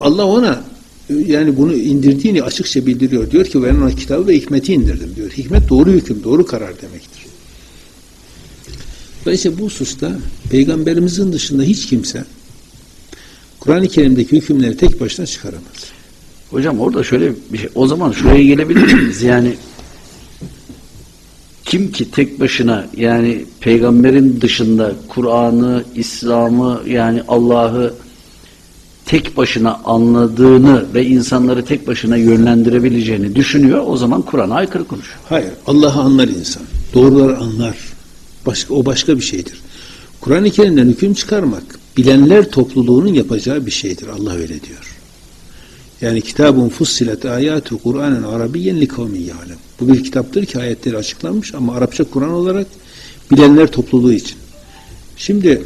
Allah ona e, yani bunu indirdiğini açıkça bildiriyor. Diyor ki ben ona kitabı ve hikmeti indirdim diyor. Hikmet doğru hüküm, doğru karar demektir. Dolayısıyla bu hususta peygamberimizin dışında hiç kimse Kur'an-ı Kerim'deki hükümleri tek başına çıkaramaz. Hocam orada şöyle bir şey. O zaman şuraya gelebilir miyiz? Yani kim ki tek başına yani peygamberin dışında Kur'an'ı, İslam'ı yani Allah'ı tek başına anladığını ve insanları tek başına yönlendirebileceğini düşünüyor. O zaman Kur'an'a aykırı konuşuyor. Hayır, Allah'ı anlar insan. Doğruları anlar. Başka, o başka bir şeydir. Kur'an-ı Kerim'den hüküm çıkarmak, bilenler topluluğunun yapacağı bir şeydir. Allah öyle diyor. Yani kitabun fussilet ayatu Kur'anen Arabiyyen li kavmin ya'lem. Bu bir kitaptır ki ayetleri açıklanmış ama Arapça Kur'an olarak bilenler topluluğu için. Şimdi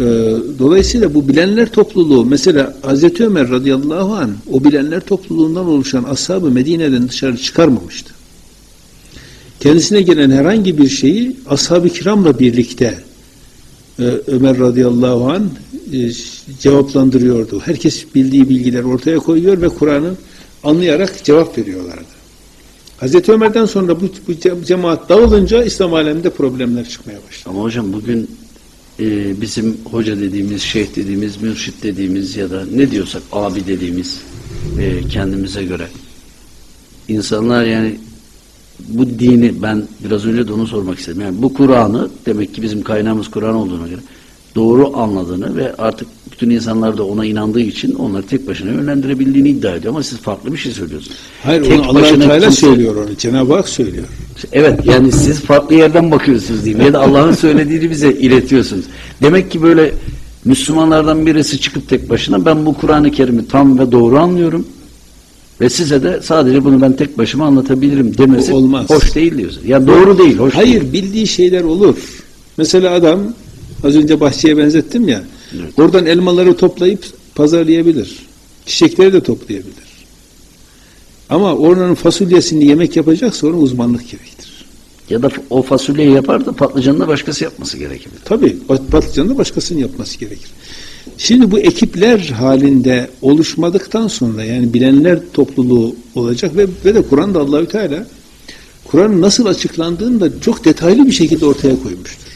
e, dolayısıyla bu bilenler topluluğu mesela Hazreti Ömer radıyallahu an o bilenler topluluğundan oluşan ashabı Medine'den dışarı çıkarmamıştı. Kendisine gelen herhangi bir şeyi ashab-ı kiramla birlikte e, Ömer radıyallahu an e, cevaplandırıyordu. Herkes bildiği bilgileri ortaya koyuyor ve Kur'an'ı anlayarak cevap veriyorlardı. Hazreti Ömer'den sonra bu, bu ce- cemaat dağılınca İslam aleminde problemler çıkmaya başladı. Ama hocam bugün e, bizim hoca dediğimiz, şeyh dediğimiz, mürşit dediğimiz ya da ne diyorsak abi dediğimiz e, kendimize göre insanlar yani bu dini ben biraz önce de onu sormak istedim. Yani bu Kur'an'ı demek ki bizim kaynağımız Kur'an olduğuna göre doğru anladığını ve artık bütün insanlar da ona inandığı için onları tek başına yönlendirebildiğini iddia ediyor ama siz farklı bir şey söylüyorsunuz. Hayır Tek onu allah Teala kimse- söylüyor onu. Cenab-ı Hak söylüyor. Evet yani siz farklı yerden bakıyorsunuz diyeyim ya da Allah'ın söylediğini bize iletiyorsunuz. Demek ki böyle Müslümanlardan birisi çıkıp tek başına ben bu Kur'an-ı Kerim'i tam ve doğru anlıyorum ve size de sadece bunu ben tek başıma anlatabilirim demesi Bu olmaz. hoş değil diyorsun. Ya doğru değil, hoş değil. Hayır bildiği şeyler olur. Mesela adam az önce bahçeye benzettim ya. Evet. Oradan elmaları toplayıp pazarlayabilir. Çiçekleri de toplayabilir. Ama oranın fasulyesini yemek yapacaksa ona uzmanlık gerektir. Ya da o fasulyeyi yapar da patlıcanı da başkası yapması gerekebilir. Tabii pat- patlıcanı da başkasının yapması gerekir. Şimdi bu ekipler halinde oluşmadıktan sonra yani bilenler topluluğu olacak ve, ve de Kur'an'da Allahü Teala Kur'an'ın nasıl açıklandığını da çok detaylı bir şekilde ortaya koymuştur.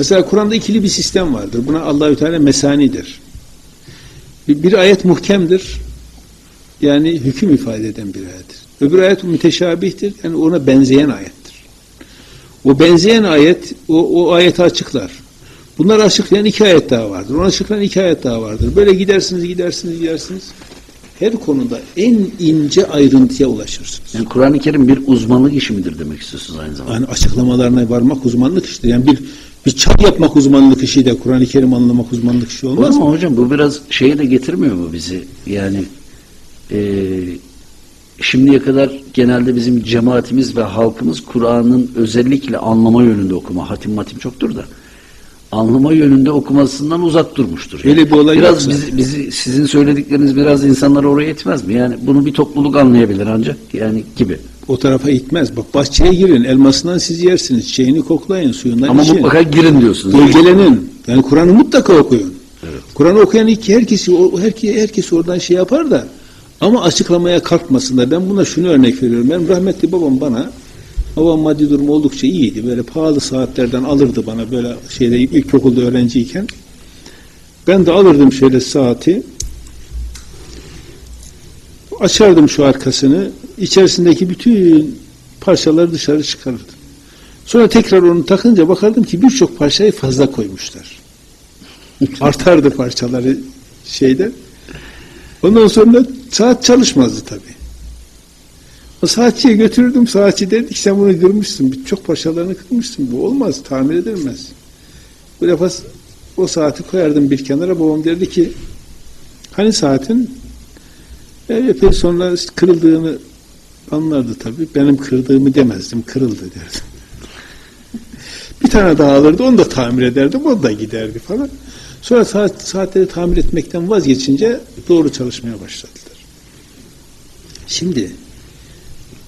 Mesela Kur'an'da ikili bir sistem vardır. Buna Allahü Teala mesanidir. Bir, ayet muhkemdir. Yani hüküm ifade eden bir ayettir. Öbür ayet müteşabihtir. Yani ona benzeyen ayettir. O benzeyen ayet o, o ayeti açıklar. Bunları açıklayan iki ayet daha vardır. Onu açıklayan iki ayet daha vardır. Böyle gidersiniz, gidersiniz, gidersiniz. Her konuda en ince ayrıntıya ulaşırsınız. Yani Kur'an-ı Kerim bir uzmanlık işi midir demek istiyorsunuz aynı zamanda? Yani açıklamalarına varmak uzmanlık işte. Yani bir bir çap yapmak uzmanlık işi de Kur'an-ı Kerim anlamak uzmanlık işi olmaz Ama mı? hocam bu biraz şeye de getirmiyor mu bizi? Yani eee şimdiye kadar genelde bizim cemaatimiz ve halkımız Kur'an'ın özellikle anlama yönünde okuma, hatim matim çoktur da anlama yönünde okumasından uzak durmuştur. Öyle bir olay biraz bizi, bizi, sizin söyledikleriniz biraz insanları oraya etmez mi? Yani bunu bir topluluk anlayabilir ancak yani gibi. O tarafa itmez. Bak bahçeye girin, elmasından siz yersiniz, çiçeğini koklayın, suyundan Ama için. mutlaka girin diyorsunuz. Bölgelenin. Yani Kur'an'ı mutlaka okuyun. Kur'an'ı okuyan ilk herkesi herkes, herkes oradan şey yapar da ama açıklamaya kalkmasınlar. Ben buna şunu örnek veriyorum. Benim rahmetli babam bana babam maddi durumu oldukça iyiydi. Böyle pahalı saatlerden alırdı bana böyle şeyde ilkokulda öğrenciyken. Ben de alırdım şöyle saati. Açardım şu arkasını. içerisindeki bütün parçaları dışarı çıkarırdım. Sonra tekrar onu takınca bakardım ki birçok parçayı fazla koymuşlar. Artardı parçaları şeyde. Ondan sonra saat çalışmazdı tabii. O saatçiye götürürdüm. Saatçi derdi ki sen bunu kırmışsın. Çok parçalarını kırmışsın. Bu olmaz. Tamir edilmez. Bu defa o saati koyardım bir kenara. Babam derdi ki hani saatin e, epey sonra kırıldığını anlardı tabii. Benim kırdığımı demezdim. Kırıldı derdim. Bir tane daha alırdı, onu da tamir ederdim, o da giderdi falan. Sonra saat, saatleri tamir etmekten vazgeçince doğru çalışmaya başladılar. Şimdi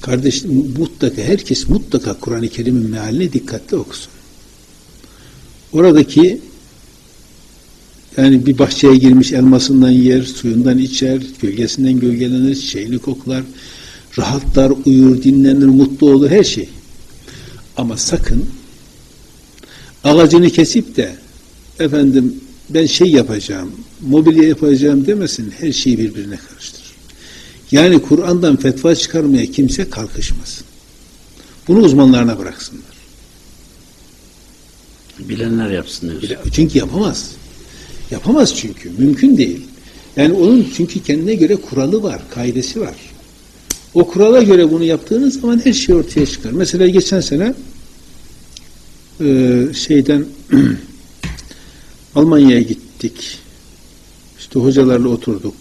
kardeşim mutlaka herkes mutlaka Kur'an-ı Kerim'in mealini dikkatle okusun. Oradaki Yani bir bahçeye girmiş elmasından yer, suyundan içer, gölgesinden gölgelenir, çiçeğini koklar, rahatlar, uyur, dinlenir, mutlu olur, her şey. Ama sakın ağacını kesip de efendim ben şey yapacağım, mobilya yapacağım demesin, her şeyi birbirine karıştırır. Yani Kur'an'dan fetva çıkarmaya kimse kalkışmasın. Bunu uzmanlarına bıraksınlar. Bilenler yapsın diyorsun. Çünkü yapamaz. Yapamaz çünkü. Mümkün değil. Yani onun çünkü kendine göre kuralı var, kaidesi var. O kurala göre bunu yaptığınız zaman her şey ortaya çıkar. Mesela geçen sene e, şeyden Almanya'ya gittik. İşte hocalarla oturduk.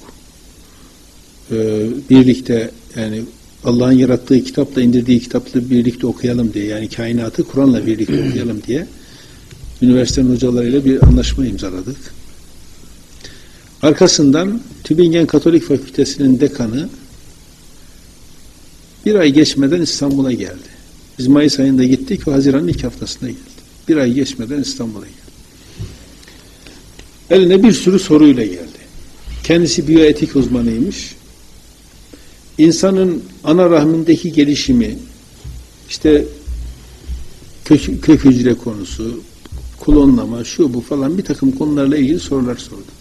E, birlikte yani Allah'ın yarattığı kitapla indirdiği kitapla birlikte okuyalım diye yani kainatı Kur'an'la birlikte okuyalım diye üniversitenin hocalarıyla bir anlaşma imzaladık. Arkasından Tübingen Katolik Fakültesi'nin dekanı bir ay geçmeden İstanbul'a geldi. Biz Mayıs ayında gittik ve Haziran'ın ilk haftasında geldi. Bir ay geçmeden İstanbul'a geldi. Eline bir sürü soruyla geldi. Kendisi biyoetik uzmanıymış. İnsanın ana rahmindeki gelişimi, işte kök, kök hücre konusu, klonlama, şu bu falan bir takım konularla ilgili sorular sordu.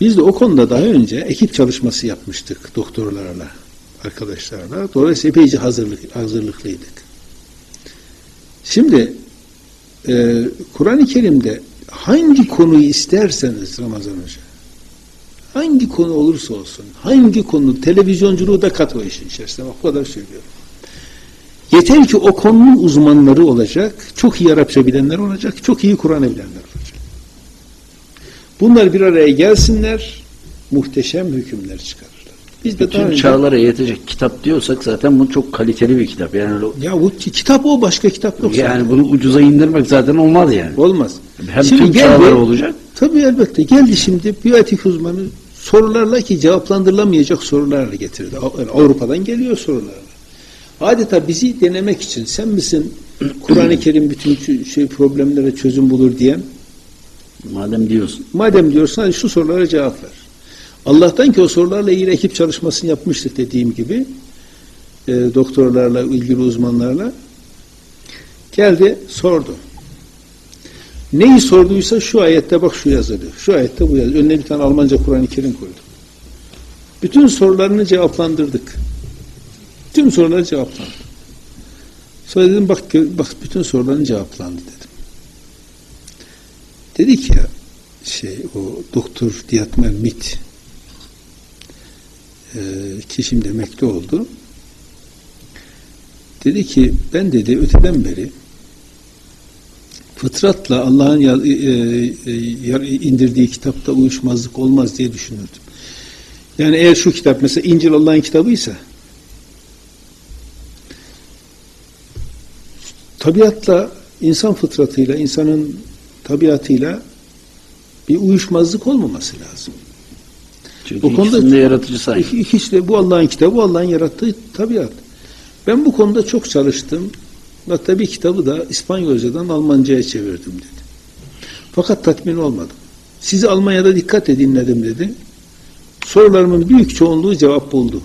Biz de o konuda daha önce ekip çalışması yapmıştık doktorlarla, arkadaşlarla. Dolayısıyla epeyce hazırlık, hazırlıklıydık. Şimdi e, Kur'an-ı Kerim'de hangi konuyu isterseniz Ramazan Hoca, hangi konu olursa olsun, hangi konu, televizyonculuğu da kat o işin içerisine, bak o kadar söylüyorum. Yeter ki o konunun uzmanları olacak, çok iyi Arapça bilenler olacak, çok iyi Kur'an'ı bilenler olacak. Bunlar bir araya gelsinler, muhteşem hükümler çıkarırlar. Biz de önce, çağlara yetecek kitap diyorsak zaten bu çok kaliteli bir kitap. Yani öyle- ya bu ki- kitap o, başka kitap yok. yani zaten. bunu ucuza indirmek zaten olmaz yani. Olmaz. Hem Şimdi tüm geldi- çağlara olacak. Tabii elbette. Geldi şimdi biyoetik uzmanı sorularla ki cevaplandırılamayacak sorularla getirdi. Yani Avrupa'dan geliyor sorularla. Adeta bizi denemek için sen misin Kur'an-ı Kerim bütün şey problemlere çözüm bulur diyen Madem diyorsun. Madem diyorsun hadi şu sorulara cevap ver. Allah'tan ki o sorularla ilgili ekip çalışmasını yapmıştık dediğim gibi e, doktorlarla, ilgili uzmanlarla geldi sordu. Neyi sorduysa şu ayette bak şu yazılıyor. Şu ayette bu yazılıyor. Önüne bir tane Almanca Kur'an-ı Kerim koydum. Bütün sorularını cevaplandırdık. Tüm soruları cevaplandı. Sonra dedim bak, bak bütün soruların cevaplandı. Dedi ki ya şey o doktor Diyatmer Mit e, ki şimdi emekli oldu. Dedi ki ben dedi öteden beri fıtratla Allah'ın e, e, indirdiği kitapta uyuşmazlık olmaz diye düşünürdüm. Yani eğer şu kitap mesela İncil Allah'ın kitabıysa tabiatla insan fıtratıyla insanın tabiatıyla bir uyuşmazlık olmaması lazım. Çünkü O konuda- yaratıcı sayın. İki- İkisi de bu Allah'ın kitabı, bu Allah'ın yarattığı tabiat. Ben bu konuda çok çalıştım. Hatta bir kitabı da İspanyolcadan Almanca'ya çevirdim dedi. Fakat tatmin olmadım. Sizi Almanya'da dikkatle dinledim dedi. Sorularımın büyük çoğunluğu cevap buldu.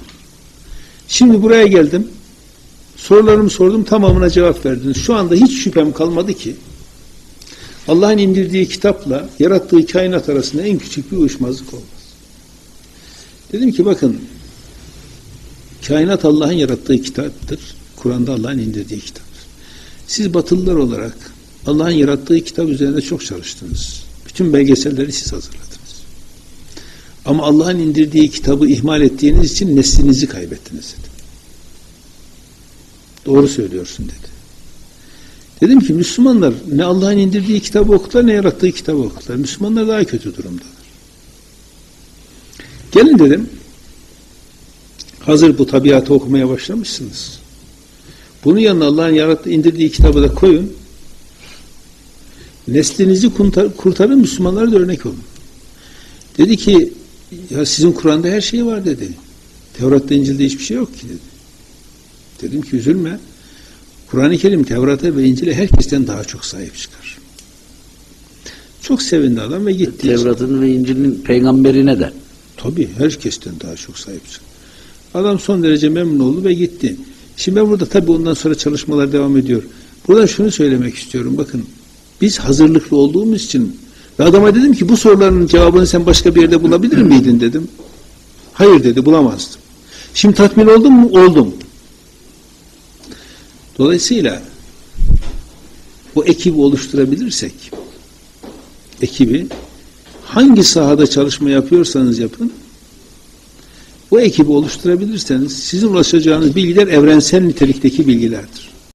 Şimdi buraya geldim. Sorularımı sordum tamamına cevap verdiniz. Şu anda hiç şüphem kalmadı ki Allah'ın indirdiği kitapla yarattığı kainat arasında en küçük bir uyuşmazlık olmaz. Dedim ki bakın kainat Allah'ın yarattığı kitaptır. Kur'an'da Allah'ın indirdiği kitaptır. Siz batılılar olarak Allah'ın yarattığı kitap üzerinde çok çalıştınız. Bütün belgeselleri siz hazırladınız. Ama Allah'ın indirdiği kitabı ihmal ettiğiniz için neslinizi kaybettiniz dedi. Doğru söylüyorsun dedi. Dedim ki Müslümanlar ne Allah'ın indirdiği kitabı okudular ne yarattığı kitabı okudular. Müslümanlar daha kötü durumdalar. Gelin dedim. Hazır bu tabiatı okumaya başlamışsınız. Bunun yanına Allah'ın yarattığı, indirdiği kitabı da koyun. Neslinizi kurtar- kurtarın, Müslümanlara da örnek olun. Dedi ki, ya sizin Kur'an'da her şey var dedi. Tevrat'ta, İncil'de hiçbir şey yok ki dedi. Dedim ki üzülme. Kur'an-ı Kerim Tevrat'a ve İncil'e herkesten daha çok sahip çıkar. Çok sevindi adam ve gitti. Tevrat'ın ve İncil'in peygamberine de. Tabii herkesten daha çok sahipsin. Adam son derece memnun oldu ve gitti. Şimdi ben burada tabii ondan sonra çalışmalar devam ediyor. Burada şunu söylemek istiyorum. Bakın biz hazırlıklı olduğumuz için ve adama dedim ki bu soruların cevabını sen başka bir yerde bulabilir miydin dedim. Hayır dedi bulamazdım. Şimdi tatmin oldum mu? Oldum. Dolayısıyla bu ekibi oluşturabilirsek ekibi hangi sahada çalışma yapıyorsanız yapın bu ekibi oluşturabilirseniz sizin ulaşacağınız bilgiler evrensel nitelikteki bilgilerdir.